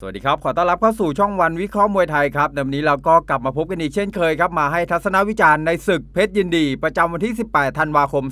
สวัสดีครับ ขอต้อนรับเข้าสู่ช่องวันวิเคราะห์มวยไทยครับในวันนี้เราก็กลับมาพบกันอีกเช่นเคยครับ มาให้ทัศนวิจารณ์ในศึกเพชรยินดี ประจำวันที่ 18 ธันวาคม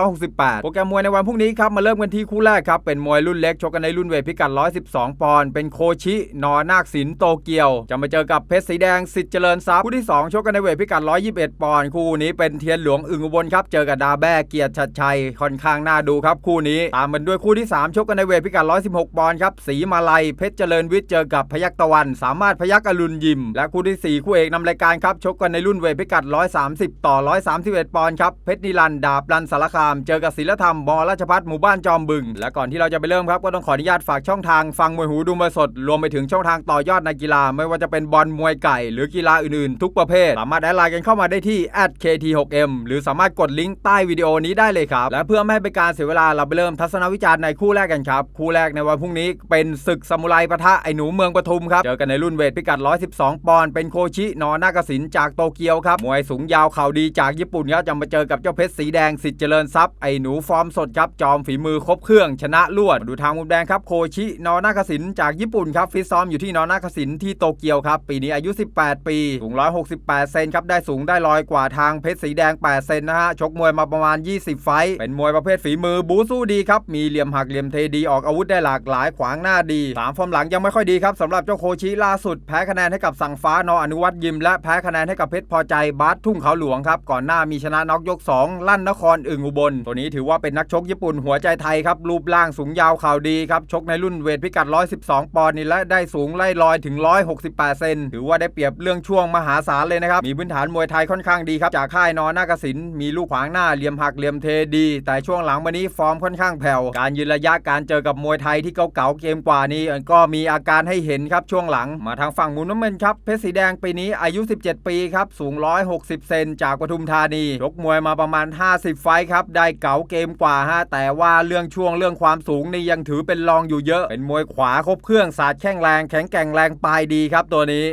2568 โปรแกรมมวยในวันพรุ่งนี้ครับ มาเริ่มกันที่คู่แรกครับ เป็นมวยรุ่นเล็กชกกันในรุ่นเวทพิกัด 112 ปอนด์เป็นโคชินอนาคสินโตเกียว จะมาเจอกับเพชรสีแดงสิทธิ์เจริญทรัพย์คู่ที่ 2 ชกกันในเวทพิกัด 121 ปอนด์คู่นี้เป็นเทียนหลวงอึ่งอุบลครับเจอกับดาแบ้เกียรติชัดชัยค่อนข้างน่าดูครับคู่นี้ตามมันด้วยคู่ที่ 3 ชกกันในเวทพิกัด 116 ปอนด์ครับสีมาลัยเพชรเจริญวิทย์เจอกับพยัคฆ์ตะวัน สามารถพยักอรุณยิม และคู่ที่ 4 คู่เอกนำรายการครับ ชกกันในรุ่นเวทพิกัด 130 ต่อ 131 ปอนด์ครับ เพชรนิรันดาบรันสารคาม เจอกับศิลธรรมมราชพัฒหมู่บ้านจอมบึง และก่อนที่เราจะไปเริ่มครับก็ต้องขออนุญาตฝากช่องทางฟังมวยหูดูมวยสด รวมไปถึงช่องทางต่อยอดในกีฬา ไม่ว่าจะเป็นบอลมวยไก่ หรือกีฬาอื่นๆ ทุกประเภท สามารถแอดไลน์กันเข้ามาได้ที่ @kt6m หรือสามารถกดลิงก์ใต้วิดีโอนี้ได้เลยครับและเพื่อไม่ให้เป็นการเสียเวลาเราไปเริ่มทัศนวิจารณ์ในคู่แรกกันครับคู่แรกในวันพรุ่งนี้เป็นศึกซามูไรปะทะไออ้หนูเมืองปทุมครับ เจอกันในรุ่นเวทพิกัด 112 ปอนด์เป็นโคชินอนาคสินจากโตเกียวครับ มวยสูงยาวเข่าดีจากญี่ปุ่นครับจะมาเจอกับเจ้าเพชรสีแดงสิทธิ์เจริญทรัพย์ไอ้หนูฟอร์มสดครับ จอมฝีมือครบเครื่องชนะลวด ดูทางมุมแดงครับโคชินอนาคสินจากญี่ปุ่นครับฟิตซ้อมอยู่ที่นอนาคสินที่โตเกียวครับปีนี้อายุ 18 ปีสูง 168 เซนครับได้สูงได้ลอยกว่าทางเพชรสีแดง 8 เซนนะฮะชกมวยมาประมาณ 20 ไฟต์เป็นมวยประเภทฝีมือบูสู้ดีครับมีเหลี่ยมหักเหลี่ยมเทดีออกอาวุธได้หลากหลายขวางหน้าดีสามฟอร์มหลังยังไม่ค่อยดีครับสำหรับเจ้าโคชิล่าสุดแพ้คะแนนให้กับสังฟ้านออนุวัตยิม และแพ้คะแนนให้กับเพชรพอใจบาสทุ่งเขาหลวงครับก่อนหน้ามีชนะน็อกยก 2 ลั่นนครอึ่งอุบล ตัวนี้ถือว่าเป็นนักชกญี่ปุ่นหัวใจไทยครับรูปร่างสูงยาวข่าวดีครับชกในรุ่นเวทพิกัด 112 ปอนด์นี่และได้สูงไล่ลอยถึง 168 เซนถือว่าได้เปรียบเรื่องช่วงมหาศาลเลยนะครับมีพื้นฐานมวยไทยค่อนข้างดีครับจากค่ายนอนาคสินมีลูกขวางหน้าเหลี่ยมหักเหลี่ยมเทดี แต่ช่วงหลังมานี้ฟอร์มค่อนข้างแผ่วการยืนระยะการเจอกับมวยไทยที่เก่าๆเกมกว่านี้ก็มีอาการการให้เห็นครับช่วงหลัง มาทางฝั่งมุมน้ำเงินครับเพชรสีแดงปีนี้อายุ 17 ปีครับสูง 160 เซนจากปทุมธานีลกมวยมาประมาณ 50 ไฟครับได้เก๋าเกมกว่าฮะแต่ว่าเรื่องช่วงเรื่องความสูงนี่ยังถือเป็นรองอยู่เยอะ เป็นมวยขวาครบเครื่องสาดแข้งแรงแข็งแกร่งแรงปลายดีครับตัวนี้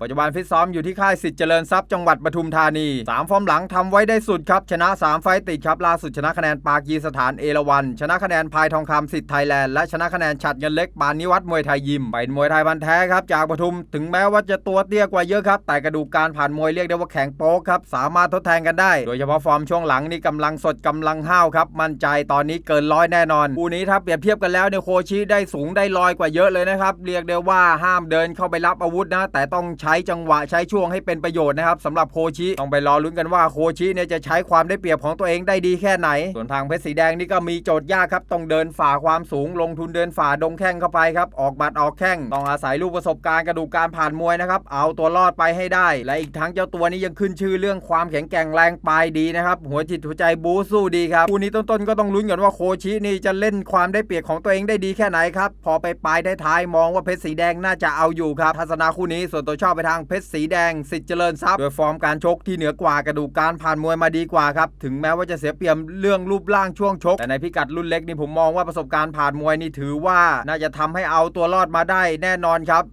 ปัจจุบันฟิตซ้อมอยู่ที่ค่ายสิทธิ์เจริญทรัพย์จังหวัดปทุมธานี 3 ฟอร์มหลังทำไว้ได้สุดครับ ชนะ 3 ไฟต์ติดครับ ล่าสุดชนะคะแนนปากีสถานเอราวัน ชนะคะแนนพายทองคำสิทธิ์ไทยแลนด์และชนะคะแนนฉัดเงินเล็กปานนิวัฒน์มวยไทยยิมเป็นมวยไทยพันแท้ครับจากปทุมถึงแม้ว่าจะตัวเตี้ยกว่าเยอะครับ แต่กระดูกการผ่านมวยเรียกได้ว่าแข็งโป๊กครับสามารถทดแทนกันได้ โดยเฉพาะฟอร์มช่วงหลังนี่กำลังสดกำลังห้าวครับมั่นใจตอนนี้เกินร้อยแน่นอนคู่นี้ถ้าเปรียบเทียบกันแล้วเนี่ยโคชิได้สูงได้ลอยกว่าเยอะเลยนะครับเรียกได้ว่าห้ามเดินเข้าไปรับอาวุธนะ แต่ต้องใช้จังหวะใช้ช่วงให้เป็นประโยชน์นะครับสำหรับโคชิต้องไปรอลุ้นกันว่าโคชิเนี่ยจะใช้ความได้เปรียบของตัวเองได้ดีแค่ไหน ส่วนทางเพชรสีแดงนี่ก็มีโจทย์ยากครับต้องเดินฝ่าความสูง ลงทุนเดินฝ่าดงแข้งเข้าไปครับออกบัตรออกแข้งต้องอาศัยลูกประสบการณ์กระดูกการผ่านมวยนะครับเอาตัวรอดไปให้ได้ และอีกทั้งเจ้าตัวนี้ยังขึ้นชื่อเรื่องความแข็งแกร่งแรงปลายดีนะครับหัวจิตหัวใจบูสู้ดีครับคู่นี้ต้นๆก็ต้องลุ้นกันว่าโคชินี่จะเล่นความได้เปรียบของตัวเองได้ดีแค่ไหนครับพอไปปลายท้ายมองว่าเพชรสีแดงน่าจะเอาอยู่ครับทัศนาคู่นี้ส่วนตัวชอบไปทางเพชรสีแดงสิทธิ์เจริญทรัพย์โดยฟอร์มการชกที่เหนือกว่ากระดูกการผ่านมวยมาดีกว่าครับ ถึงแม้ว่าจะเสียเปรียบเรื่องรูปร่างช่วงชก แต่ในพิกัดรุ่นเล็กนี่ผมมองว่าประสบการณ์ผ่านมวยนี่ถือว่า น่าจะทำให้เอาตัวรอดมาได้แน่นอนครับ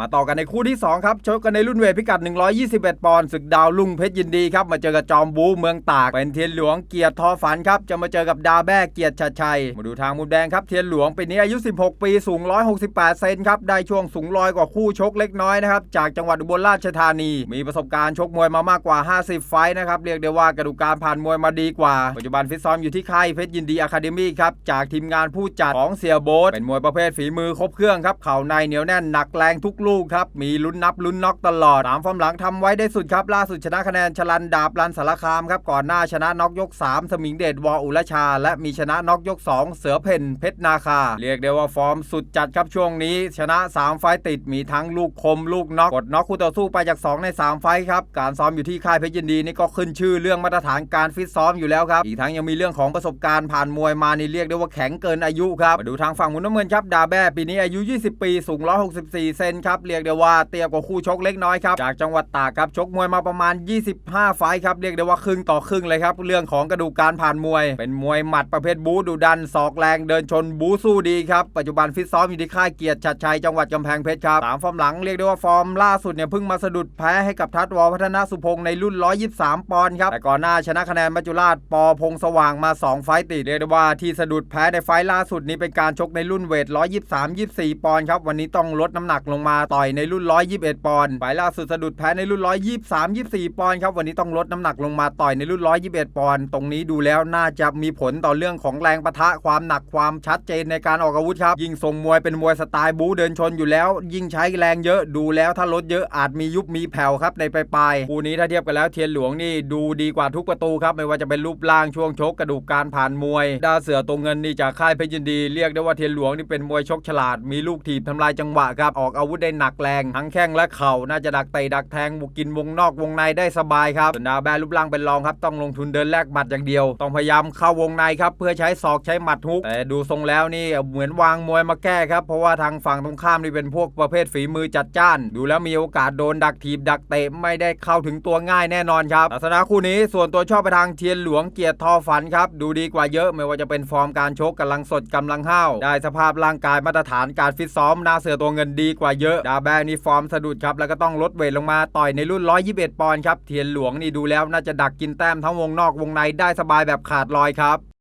มาต่อกันในคู่ที่ 2 ครับ ชกกันในรุ่นเวทพิกัด 121 ปอนด์ศึกดาวลุงเพชรยินดีครับ มาเจอกับจอมบูเมืองตาก เป็นเทียนหลวงเกียรติทอฝันครับ จะมาเจอกับดาแบ้เกียรติชัดชัย มาดูทางมุมแดงครับ เทียนหลวงปีนี้อายุ 16 ปี สูง 168 เซนครับ ได้ช่วงสูงลอยกว่าคู่ชกเล็กน้อยนะครับ จากจังหวัดอุบลราชธานี มีประสบการณ์ชกมวยมามากกว่า 50 ไฟนะครับ เรียกได้ว่ากระดูกการผ่านมวยมาดีกว่า ปัจจุบันฟิตซ้อมอยู่ที่ค่ายเพชรยินดีอะคาเดมี่ครับ จากทีมงานผู้จัดของเสียโบ๊ทเป็นมวยประเภทฝีมือครบเครื่องครับ เข่าในเหนียวแน่นหนักแรงทุกลูกครับ มีลุ้นนับลุ้นน็อกตลอดสามฟอร์มหลังทำไว้ได้สุดครับ ล่าสุดชนะคะแนนชลันดาบรันสารคามครับ ก่อนหน้าชนะน็อกยก 3 สมิงเดชวออุรชา และมีชนะน็อกยก 2 เสือเพ่นเพชรนาคา เรียกได้ว่าฟอร์มสุดจัดครับช่วงนี้ ชนะ 3 ไฟต์ติดมีทั้งลูกคมลูกน็อกกดน็อกคู่ต่อสู้ไปจาก 2 ใน 3 ไฟต์ครับการซ้อมอยู่ที่ค่ายเพชรยินดีนี่ก็ขึ้นชื่อเรื่องมาตรฐานการฟิตซ้อมอยู่แล้วครับอีกทั้งยังมีเรื่องของประสบการณ์ผ่านมวยมานี่เรียกได้ว่าแข็งเกินอายุครับมาดูทางฝั่งมุมน้ำเงินครับดาแบ้ปีนี้อายุ 20 ปีสูง 164 เซนครับครับเรียกได้ว่าเตี้ยกว่าคู่ชกเล็กน้อยครับจากจังหวัดตากครับชกมวยมาประมาณ 25 ไฟครับเรียกได้ว่าครึ่งต่อครึ่งเลยครับเรื่องของกระดูกการผ่านมวย เป็นมวยหมัดประเภทบูดุดันศอกแรงเดินชนบูสู้ดีครับปัจจุบันฟิตซ้อมอยู่ที่ค่ายเกียรติชัดชัยจังหวัดกำแพงเพชรครับสามฟอร์มหลังเรียกได้ว่าฟอร์มล่าสุดเนี่ยเพิ่งมาสะดุดแพ้ให้กับทัดวพัฒนาสุพงศ์ในรุ่น 123 ปอนด์ครับแต่ก่อนหน้าชนะคะแนนมัจจุราชปอพงสว่างมา 2 ไฟต์ติดเรียกได้ว่าที่สะดุดแพ้ในไฟต์ล่าสุดนี้เป็นการชกในรุ่นเวท123 24 ปอนด์ครับวันนี้ต้องลดน้ำหนักลงมาต่อยในรุ่น 121 ปอนด์ไฟล่าสุดสะดุดแพ้ในรุ่น 123 24 ปอนด์ครับ วันนี้ต้องลดน้ำหนักลงมาต่อยในรุ่น 121 ปอนด์ตรงนี้ดูแล้วน่าจะมีผลต่อเรื่องของแรงปะทะความหนักความชัดเจนในการออกอาวุธครับ ยิ่งทรงมวยเป็นมวยสไตล์บู๊เดินชนอยู่แล้ว ยิ่งใช้แรงเยอะดูแล้วถ้าลดเยอะอาจมียุบมีแผ่วครับในปลายๆคู่นี้ถ้าเทียบกันแล้วเทียนหลวงนี่ดูดีกว่าทุกประตูครับไม่ว่าจะเป็นรูปร่างช่วงชกกระดูกการผ่านมวยดาเสือตรงเงินนี่จากค่ายเพชรยินดี เรียกได้ว่าเทียนหลวงนี่เป็นมวยชกฉลาดมีลูกถีบทำลายจังหวะครับออกอาวุธได้หนักแรงทั้งแข้งและเข่าน่าจะดักเตะดักแทงบุกกินวงนอกวงในได้สบายครับส่วนดาวแบนรูปร่างเป็นรองครับต้องลงทุนเดินแลกหมัดอย่างเดียว ต้องพยายามเข้าวงในครับเพื่อใช้ศอกใช้หมัดฮุกแต่ดูทรงแล้วนี่เหมือนวางมวยมาแก้ครับเพราะว่าทางฝั่งตรงข้ามนี่เป็นพวกประเภทฝีมือจัดจ้าน ดูแล้วมีโอกาสโดนดักถีบดักเตะไม่ได้เข้าถึงตัวง่ายแน่นอนครับลักษณะคู่นี้ส่วนตัวชอบไปทางเทียนหลวงเกียรติทอฝันครับดูดีกว่าเยอะไม่ว่าจะเป็นฟอร์มการชกกำลังสดกำลังห้าวได้สภาพร่างกายมาตรฐานการฟิตซ้อมหน้าเสือตัวเงินดีกว่าเยอะดาแบงนี่ฟอร์มสะดุดครับแล้วก็ต้องลดเวทลงมาต่อยในรุ่น 121 ปอนด์ครับเทียนหลวงนี่ดูแล้วน่าจะดักกินแต้มทั้งวงนอกวงในได้สบายแบบขาดลอยครับ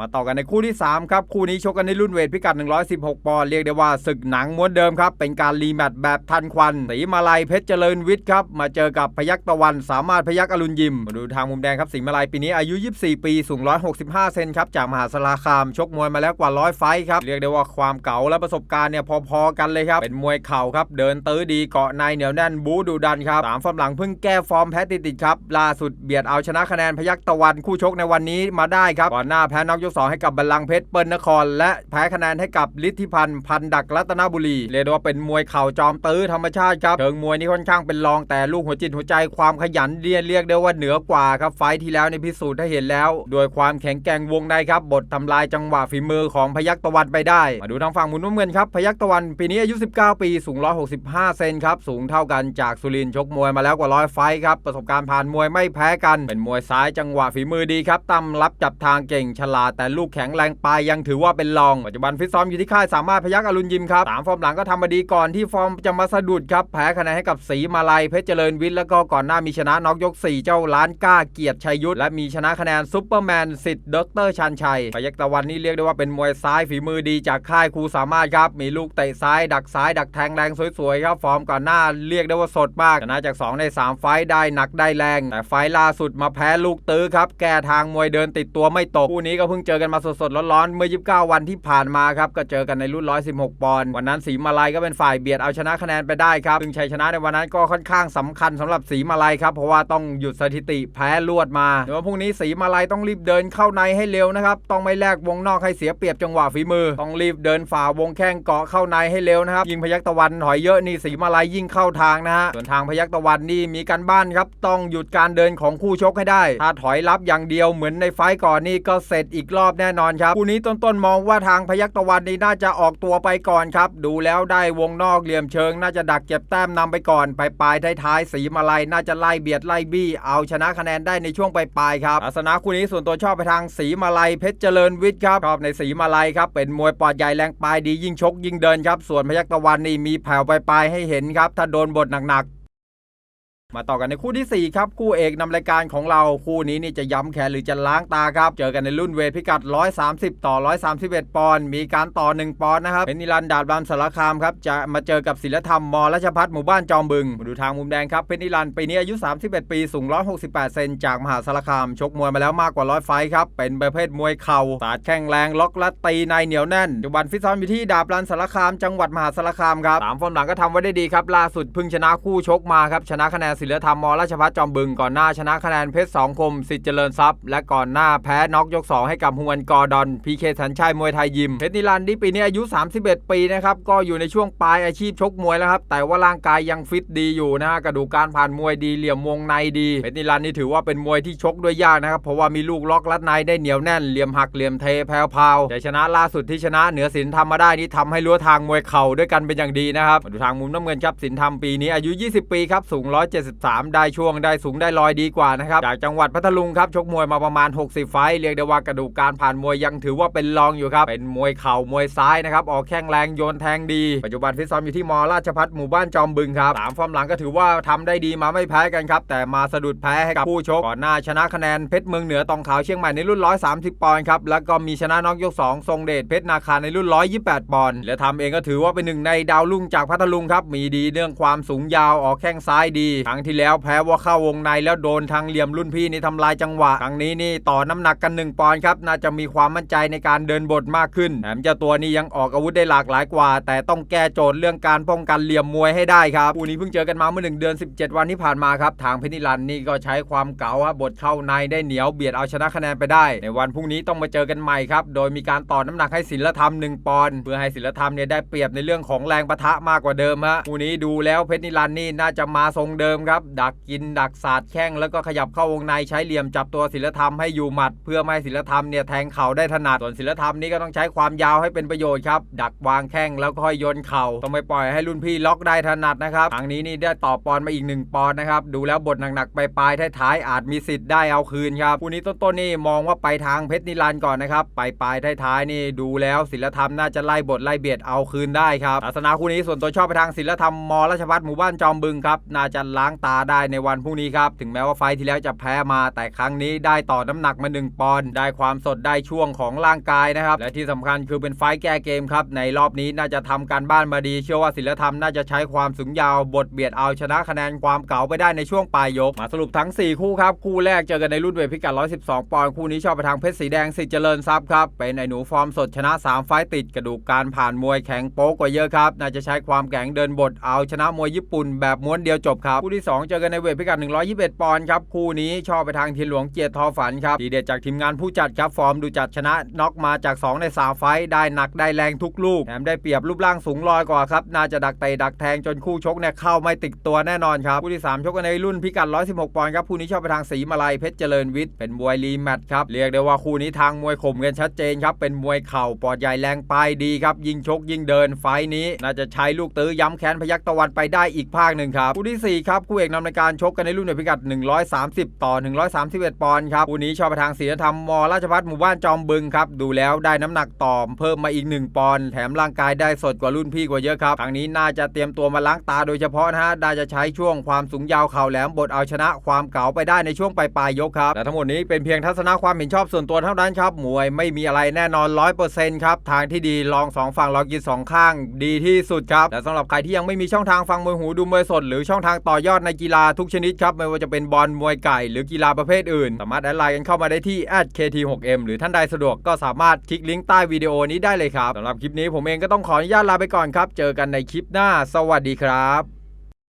มาต่อกันในคู่ที่ 3 ครับ คู่นี้ชกกันในรุ่นเวทพิกัด 116 ปอนด์เรียกได้ว่าศึกหนังม้วนเดิมครับ เป็นการรีแมตช์แบบทันควันสีมาลัยเพชรเจริญวิทย์ครับ มาเจอกับพยักตะวันสามารถพยักอรุณยิม มาดูทางมุมแดงครับสีมาลัยปีนี้อายุ 24 ปี สูง 165 เซนครับ จากมหาสารคาม ชกมวยมาแล้วกว่า100ไฟครับเรียกได้ว่าความเก่าและประสบการณ์เนี่ยพอๆกันเลยครับเป็นมวยเข่าครับเดินตื้อดีเกาะในเหนียวแน่นบูดูดันครับสามฟอร์มหลังเพิ่งแก้ฟอร์มแพ้ติดๆครับล่าสุดเบียดเอาชนะคะแนนพยักตะวันคู่ชกในวันนี้มาได้ครับก่อนหน้าแพ้น็อกยกสองให้กับบัลลังเพชรเปิ้ลนคร และแพ้คะแนนให้กับฤทธิพันธ์พันดักรัตนบุรีเรียกว่าเป็นมวยเข่าจอมตื้อธรรมชาติครับเชิงมวยนี่ค่อนข้างเป็นรองแต่ลูกหัวจิตหัวใจความขยันเรียนเรียกได้ว่าเหนือกว่าครับไฟที่แล้วในพิสูจน์ให้เห็นแล้ว โดยความแข็งแกร่งวงในครับบททำลายจังหวะฝีมือของพยักตะวันไปได้ มาดูทางฝั่งมุนน้ำเงินครับพยักตะวันปีนี้อายุ 19 ปีสูง 165 เซนครับสูงเท่ากันจากสุรินชกมวยมาแล้วกว่าร้อยไฟครับประสบการณ์ผ่านมวยไม่แพ้กัน เป็นมวยซ้ายจังหวะฝีมือดีครับตั้มรับจับทางเก่งฉลาดแต่ลูกแข็งแรงปลายยังถือว่าเป็นรอง ปัจจุบันฟิตซ้อมอยู่ที่ค่ายสามารถพยักอรุณยิมครับสามฟอร์มหลังก็ทำมาดีก่อนที่ฟอร์มจะมาสะดุดครับแพ้คะแนนให้กับสีมาลัยเพชรเจริญวิทย์แล้วก็ก่อนหน้ามีชนะน็อกยก 4 เจ้าล้านก้าเกียรติชัยยุทธและมีชนะคะแนนซุปเปอร์แมนสิทธิ์ดรชันชัยพยักตะวันนี่เรียกได้ว่าเป็นมวยซ้ายฝีมือดีจากค่ายครูสามารถครับมีลูกเตะซ้ายดักซ้ายดักแทงแรงสวยๆครับฟอร์มก่อนหน้าเรียกได้ว่าสดมากชนะจาก 2 ใน 3 ไฟต์ได้หนักได้แรง แต่ไฟต์ล่าสุดมาแพ้ลูกตื้อครับแก้ทางมวยเดินติดตัวไม่ตกคู่นี้ก็เพิ่งเจอกันมาสดๆร้อนๆเมื่อ 29 วันที่ผ่านมาครับก็เจอกันในรุ่น 116 ปอนด์วันนั้นสีมาลัยก็เป็นฝ่ายเบียดเอาชนะคะแนนไปได้ครับซึ่งชัยชนะในวันนั้นก็ค่อนข้างสำคัญสำหรับสีมาลัยครับเพราะว่าต้องหยุดสถิติแพ้ลวดมาเดี๋ยวพรุ่งนี้สีมาลัยต้องรีบเดินเข้าในให้เร็วนะครับต้องไม่แลกวงนอกให้เสียเปรียบจังหวะฝีมือ ต้องรีบเดินฝ่าวงแข้งเกาะเข้าในให้เร็วนะครับยิงพยักตะวันถอยเยอะนี่สีมาลัยยิ่งเข้าทางนะฮะส่วนทางพยักตะวันนี่มีการบ้านครับต้องหยุดการเดินของคู่ชกให้ได้ ถ้าถอยรับอย่างเดียวเหมือนในไฟก่อนนี่ก็เสร็จอีกรอบแน่นอนครับคู่นี้ต้นๆมองว่าทางพยักตะวันนี่น่าจะออกตัวไปก่อนครับ ดูแล้วได้วงนอกเหลี่ยมเชิง น่าจะดักเก็บแต้มนำไปก่อนไปปลายท้ายๆสีมาลัยน่าจะไล่เบียดไล่บี้ เอาชนะคะแนนได้ในช่วงปลายๆครับลักษณะคู่นี้ส่วนตัวชอบไปทางสีมาลัยเพชรเจริญวิทย์ครับชอบในสีมาลัยครับเป็นมวยปอดใหญ่แรงปลายดียิ่งชกยิ่งเดินครับส่วนพยักตะวันนี่มีแผ่วปลายๆให้เห็นครับถ้าโดนบทหนักๆ มาต่อกันในคู่ทีสี่4 ครับคู่เอกนำรายการของเราคู่นี้นี่จะย้ำแขนหรือจะล้างตาครับ เจอกันในรุ่นเวทพิกัด 130 ต่อ 131 ปอนด์มีการต่อ 1 ปอนด์นะครับเป็นนิรันด์ดาดบามสารคามครับจะมาเจอกับศิลธรรมมรัชพัฒน์หมู่บ้านจอมบึงมาดูทางมุมแดงครับเป็นนิรันดร์ปีนี้อายุ 31 ปีสูง 168 เซนจากมหาสารคาม ชกมวยมาแล้วมากกว่า100ไฟครับเป็นประเภทมวยเข่าสาดแข้งแรงล็อกและตีในเหนียวแน่นปัจจุบันฟิตซ้อมอยู่ที่ดาบรันสารคาม จังหวัดมหาสารคามครับสามฟอร์มหลังก็ทำไว้ได้ดีครับล่าสุดเพิ่งชนะคู่ชกมาครับชนะคะแนนศิลธรรมมราชพัฒจอมบึงก่อนหน้าชนะคะแนนเพชรสองคมสิทธิ์เจริญทรัพย์ และก่อนหน้าแพ้น็อกยก 2 ให้กับฮวนกอร์ดอนพีเคสัญชัยมวยไทยยิมเพชรนิรันที่ปีนี้อายุ 31 ปีนะครับก็อยู่ในช่วงปลายอาชีพชกมวยแล้วครับแต่ว่าร่างกายยังฟิตดีอยู่นะฮะกระดูกการผ่านมวยดีเหลี่ยมวงในดีเพชรนิรันดร์นี่ถือว่าเป็นมวยที่ชกด้วยยากนะครับเพราะว่ามีลูกล็อกรัดในได้เหนียวแน่นเหลี่ยมหักเหลี่ยมเทแผ่วพาวแต่ชนะล่าสุดที่ชนะเหนือสินทำมาได้นี่ทำให้รั้วทางมวยเข่าด้วยกันเป็นอย่างดีนะครับดูทางมุมน้ำเงินครับสินทำปีนี้อายุ 20 ปีครับสูง173ได้ช่วงได้สูงได้ลอยดีกว่านะครับจากจังหวัดพัทลุงครับชกมวยมาประมาณ 60 ไฟเรียกได้ว่ากระดูกการผ่านมวยยังถือว่าเป็นรองอยู่ครับเป็นมวยเข่ามวยซ้ายนะครับออกแข้งแรงโยนแทงดี ปัจจุบันฟิตซ้อมอยู่ที่มราชพัฒหมู่บ้านจอมบึงครับสามฟอร์มหลังก็ถือว่าทำได้ดีมาไม่แพ้กันครับแต่มาสะดุดแพ้ให้กับผู้ชกก่อนหน้าชนะคะแนนเพชรเมืองเหนือตองขาวเชียงใหม่ในรุ่น 130 ปอนด์ครับแล้วก็มีชนะน็อกยก 2 ทรงเดชเพชรนาคาในรุ่น 128 ปอนด์และทำเองก็ถือว่าเป็นหนึ่งในดาวรุ่งจากพัทลุงครับมีดีเรื่องความสูงยาวออกแข้งซ้ายดีครั้งที่แล้วแพ้ว่าเข้าวงในแล้วโดนทางเหลี่ยมรุ่นพี่นี่ทำลายจังหวะ ครั้งนี้นี่ต่อน้ำหนักกัน 1 ปอนด์ครับ น่าจะมีความมั่นใจในการเดินบทมากขึ้นแถมเจ้าตัวนี้ยังออกอาวุธได้หลากหลายกว่า แต่ต้องแก้โจทย์เรื่องการป้องกันเหลี่ยมมวยให้ได้ครับคู่นี้เพิ่งเจอกันมาเมื่อหนึ่งเดือน 17 วันที่ผ่านมาครับ ทางเพชรนิรันนี่ก็ใช้ความเก๋าครับบทเข้าในได้เหนียวเบียดเอาชนะคะแนนไปได้ ในวันพรุ่งนี้ต้องมาเจอกันใหม่ครับ โดยมีการต่อน้ำหนักให้ศิลธรรม 1 ปอนด์เพื่อให้ศิลธรรมเนี่ยได้เปรียบในเรื่องของแรงปะทะมากกว่าเดิมฮะคู่นี้ดูแล้วเพชรนิรันนี่น่าจะมาทรงเดิมครับ ดักกินดักสาดแข้งแล้วก็ขยับเข้าวงในใช้เหลี่ยมจับตัวศิลธรรมให้อยู่หมัด เพื่อไม่ให้ศิลธรรมเนี่ยแทงเข่าได้ถนัดส่วนศิลธรรมนี่ก็ต้องใช้ความยาวให้เป็นประโยชน์ครับดักวางแข้งแล้วก็ค่อยโยนเข่าต้องไม่ปล่อยให้รุ่นพี่ล็อกได้ถนัดนะครับครั้งนี้นี่ได้ต่อปอนมาอีก1ปอนนะครับดูแล้วบทหนักๆไปปลายท้ายๆอาจมีสิทธิ์ได้เอาคืนครับคู่นี้ต้นๆนี่มองว่าไปทางเพชรนิรันดร์ก่อนนะครับไปปลายท้ายๆนี่ดูแล้วศิลธรรมน่าจะไล่บทไล่เบียดเอาคืนได้ครับศาสนาคู่นี้ส่วนตัวชอบไปทางศิลธรรมมราชพัฒหมู่บ้านจอมบึงครับน่าจะล้างตาได้ในวันพรุ่งนี้ครับ ถึงแม้ว่าไฟที่แล้วจะแพ้มาแต่ครั้งนี้ได้ต่อน้ำหนักมา 1 ปอนด์ได้ความสดได้ช่วงของร่างกายนะครับ และที่สำคัญคือเป็นไฟแก้เกมครับ ในรอบนี้น่าจะทำการบ้านมาดี เชื่อว่าศิลธรรมน่าจะใช้ความสูงยาวบทเบียดเอาชนะคะแนนความเก่าไปได้ในช่วงปลายยก มาสรุปทั้ง 4 คู่ครับ คู่แรกเจอกันในรุ่นเวทพิกัด 112 ปอนด์คู่นี้ชอบไปทางเพชรสีแดงสิเจริญทรัพย์ครับเป็นไอหนูฟอร์มสดชนะ 3 ไฟต์ติดกระดูกการผ่านมวยแข็งโป๊กกว่าเยอะครับน่าจะใช้ความแข็งเดินบทเอาชนะมวยญี่ปุ่นแบบม้วนเดียวจบครับคู่ที่2 เจอกันในเวทพิกัด 121 ปอนด์ครับ คู่นี้ชอบไปทางทีนหลวงเกียรติทอฝันครับดีเด็ดจากทีมงานผู้จัดครับ ฟอร์มดูจัดชนะน็อกมาจาก 2 ใน 3 ไฟต์ได้หนักได้แรงทุกลูกแถมได้เปรียบรูปร่างสูงลอยกว่าครับ น่าจะดักเตะดักแทงจนคู่ชกเนี่ยเข้าไม่ติดตัวแน่นอนครับ คู่ที่ 3 ชกกันในรุ่นพิกัด 116 ปอนด์ครับ คู่นี้ชอบไปทางสีมาลัยเพชรเจริญวิทย์เป็นมวยรีแมตช์ครับเรียกได้ว่าคู่นี้ทางมวยข่มกันชัดเจนครับเป็นมวยเข่าปอดใหญ่แรงปลายดีครับยิงชกยิงเดินไฟนี้ น่าจะใช้ลูกตื้อย้ำแค้นพยักตะวันไปได้อีกภาคหนึ่งครับคู่ที่สี่ครับคูเอกนำในการชกกันในรุ่นในพิกัด 130 ต่อ 131 ปอนด์ครับคู่นี้ชอบไปทางศีลธรรมมราชพัฒหมู่บ้านจอมบึงครับดูแล้วได้น้ำหนักต่อเพิ่มมาอีก 1 ปอนด์แถมร่างกายได้สดกว่ารุ่นพี่กว่าเยอะครับครั้งนี้น่าจะเตรียมตัวมาล้างตาโดยเฉพาะนะฮะน่าจะใช้ช่วงความสูงยาวเข่าแหลมบทเอาชนะความเก๋าไปได้ในช่วงปลายปลายๆยกครับและทั้งหมดนี้เป็นเพียงทัศนะความเห็นชอบส่วนตัวเท่านั้นครับมวยไม่มีอะไรแน่นอน100%ครับทางที่ดีลองสองฝั่งลองกินสองข้าง ดีที่สุดครับและสำหรับใครที่ยังไม่มีช่องทางฟังมวยหูดูมวยสดหรือช่องทางต่อยอดในกีฬาทุกชนิดครับ ไม่ว่าจะเป็นบอลมวยไก่ หรือกีฬาประเภทอื่น สามารถแอดไลน์กันเข้ามาได้ที่ @kt6m หรือท่านใดสะดวกก็สามารถคลิกลิงก์ใต้วิดีโอนี้ได้เลยครับสำหรับคลิปนี้ผมเองก็ต้องขออนุญาตลาไปก่อนครับ เจอกันในคลิปหน้า สวัสดีครับ